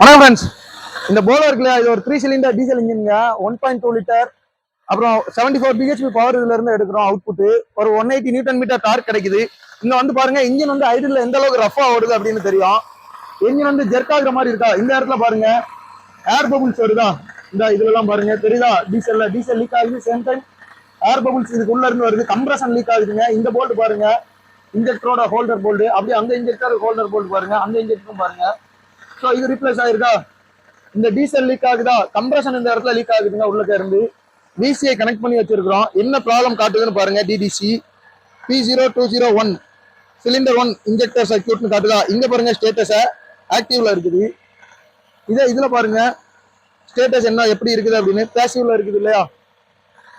வணக்கம் ஃப்ரெண்ட்ஸ் இந்த போலோ இருக்குல்ல இது ஒரு த்ரீ சிலிண்டர் டீசல் இன்ஜின்ங்க ஒன் பாயிண்ட் டூ லிட்டர் அப்புறம் செவன்டி ஃபோர் பிஹெச்பி பவர் இதுல இருந்து எடுக்கிறோம் அவுட்புட் ஒரு one eighty newton metre torque கிடைக்குது. இங்க வந்து பாருங்க இன்ஜின் வந்து ஐடியில் எந்த அளவுக்கு ரஃபா ஓடுது அப்படின்னு தெரியும். இன்ஜின் வந்து ஜெர்க் ஆகுற மாதிரி இருக்கா? இந்த இடத்துல பாருங்க. ஏர் பபுள்ஸ் வருதா? இந்த இதுல எல்லாம் பாருங்க. தெரியுதா? டீசல்ல டீசல் லீக் ஆகுது சேம் டைம் ஏர் பபுள்ஸ் இதுக்கு உள்ள இருந்து வருது. கம்ப்ரஷன் லீக் ஆகுதுங்க. இந்த போல்ட் பாருங்க. இன்ஜெக்டரோட ஹோல்டர் போல்டு அப்படியே அந்த இன்ஜெக்டர் ஹோல்டர் போல்ட் பாருங்க. அந்த இன்ஜெக்டரும் பாருங்க. ஸோ இது ரீப்ளேஸ் ஆயிருக்கா இந்த டீசல் லீக் ஆகுதா? கம்ப்ரஷன் இந்த இடத்துல லீக் ஆகுதுங்க உள்ளக்க இருந்து. விசிஐ கனெக்ட் பண்ணி வச்சிருக்கிறோம். என்ன ப்ராப்ளம் காட்டுதுன்னு பாருங்க DTC P zero two zero one cylinder one injector சர்க்கியூட்னு காட்டுதா? இங்க பாருங்க ஸ்டேட்டஸை ஆக்டிவ்ல இருக்குது. இதே இதுல பாருங்க ஸ்டேட்டஸ் என்ன எப்படி இருக்குது அப்படின்னு. பேசிவ்ல இருக்குது இல்லையா?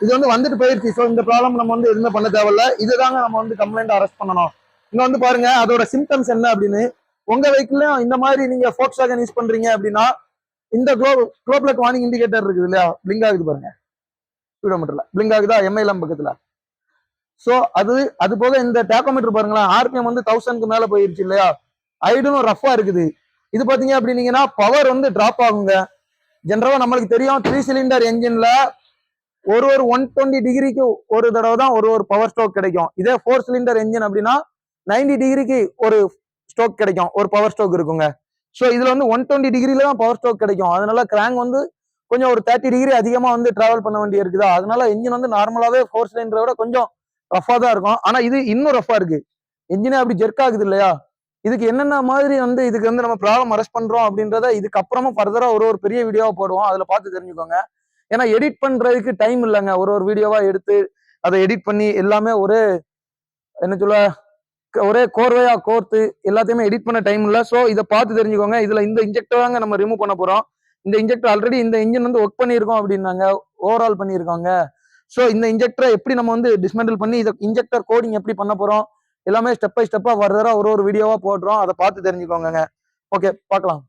இது வந்து வந்துட்டு போயிருச்சு. ஸோ இந்த ப்ராப்ளம் நம்ம வந்து எதுவுமே பண்ண தேவையில்ல. இதுதாங்க நம்ம வந்து கம்ப்ளைண்ட் அரெஸ்ட் பண்ணணும். இங்க வந்து பாருங்க அதோட சிம்டம்ஸ் என்ன அப்படின்னு. உங்க வெஹிக்கிள்லயும் இந்த மாதிரி நீங்க ஃபோக்ஸ் வேகன் யூஸ் பண்றீங்க அப்படின்னா இந்த க்ளோ குளோப்ல வார்னிங் இண்டிகேட்டர் இருக்குது இல்லையா? பிளிங்க் ஆகுது பாருங்க. ஸ்பீடோமீட்டர்ல பிளிங்க் ஆகுதா? எம்ஐஎல்எம் பக்கத்துல. சோ அது அது போக இந்த டேக்கோமீட்டர் பாருங்களேன் ஆர்பிஎம் வந்து தௌசண்ட்க்கு மேல போயிருச்சு இல்லையா? ஐடனும் ரஃபா இருக்குது. இது பாத்தீங்க அப்படின்னீங்கன்னா பவர் வந்து டிராப் ஆகுங்க. ஜென்ரலா நம்மளுக்கு தெரியும் த்ரீ சிலிண்டர் என்ஜின்ல ஒரு ஒரு ஒன் டுவெண்ட்டி டிகிரிக்கு ஒரு தடவை தான் ஒரு ஒரு பவர் ஸ்ட்ரோக் கிடைக்கும். இதே ஃபோர் சிலிண்டர் என்ஜின் அப்படின்னா 90 டிகிரிக்கு ஒரு ஸ்ட்ரோக் கிடைக்கும். ஒரு பவர் ஸ்ட்ரோக் இருக்குங்க. ஸோ இதில் வந்து ஒன் டுவெண்ட்டி டிகிரில தான் பவர் ஸ்ட்ரோக் கிடைக்கும். அதனால கிராங்க் வந்து கொஞ்சம் ஒரு தேர்ட்டி டிகிரி அதிகமாக வந்து டிராவல் பண்ண வேண்டிய இருக்குதா? அதனால இன்ஜின் வந்து நார்மலாகவே ஃபோர் சிலிண்டரை விட கொஞ்சம் ரஃபாக தான் இருக்கும். ஆனால் இது இன்னும் ரஃபாக இருக்கு. இன்ஜினே அப்படி ஜெர்க் ஆகுது இல்லையா? இதுக்கு என்னென்ன மாதிரி வந்து இதுக்கு வந்து நம்ம ப்ராப்ளம் அரெஸ்ட் பண்ணுறோம் அப்படின்றத இதுக்கு அப்புறமா ஒரு ஒரு பெரிய வீடியோவாக போடுவோம். அதில் பார்த்து தெரிஞ்சுக்கோங்க. ஏன்னா எடிட் பண்ணுறதுக்கு டைம் இல்லைங்க. ஒரு ஒரு வீடியோவாக எடுத்து அதை எடிட் பண்ணி எல்லாமே ஒரு என்ன சொல்ல ஒரே கோர்வையா கோர்த்து எல்லாத்தையுமே எடிட் பண்ண டைம் இல்ல. ஸோ இதை பார்த்து தெரிஞ்சுக்கோங்க. இதுல இந்த இன்ஜெக்டர் தாங்க நம்ம ரிமூவ் பண்ண போறோம். இந்த இன்ஜெக்டர் ஆல்ரெடி இந்த இன்ஜின் வந்து ஒர்க் பண்ணியிருக்கோம் அப்படின்னாங்க. ஓவரால் பண்ணியிருக்காங்க. ஸோ இந்த இன்ஜெக்டரை எப்படி நம்ம வந்து டிஸ்மெண்டில் பண்ணி இதை இன்ஜெக்டர் கோடிங் எப்படி பண்ண போறோம்? எல்லாமே ஸ்டெப் பை ஸ்டெப்பா வர்றதா ஒரு ஒரு வீடியோவா போடுறோம். அதை பார்த்து தெரிஞ்சுக்கோங்க ஓகே பார்க்கலாம்.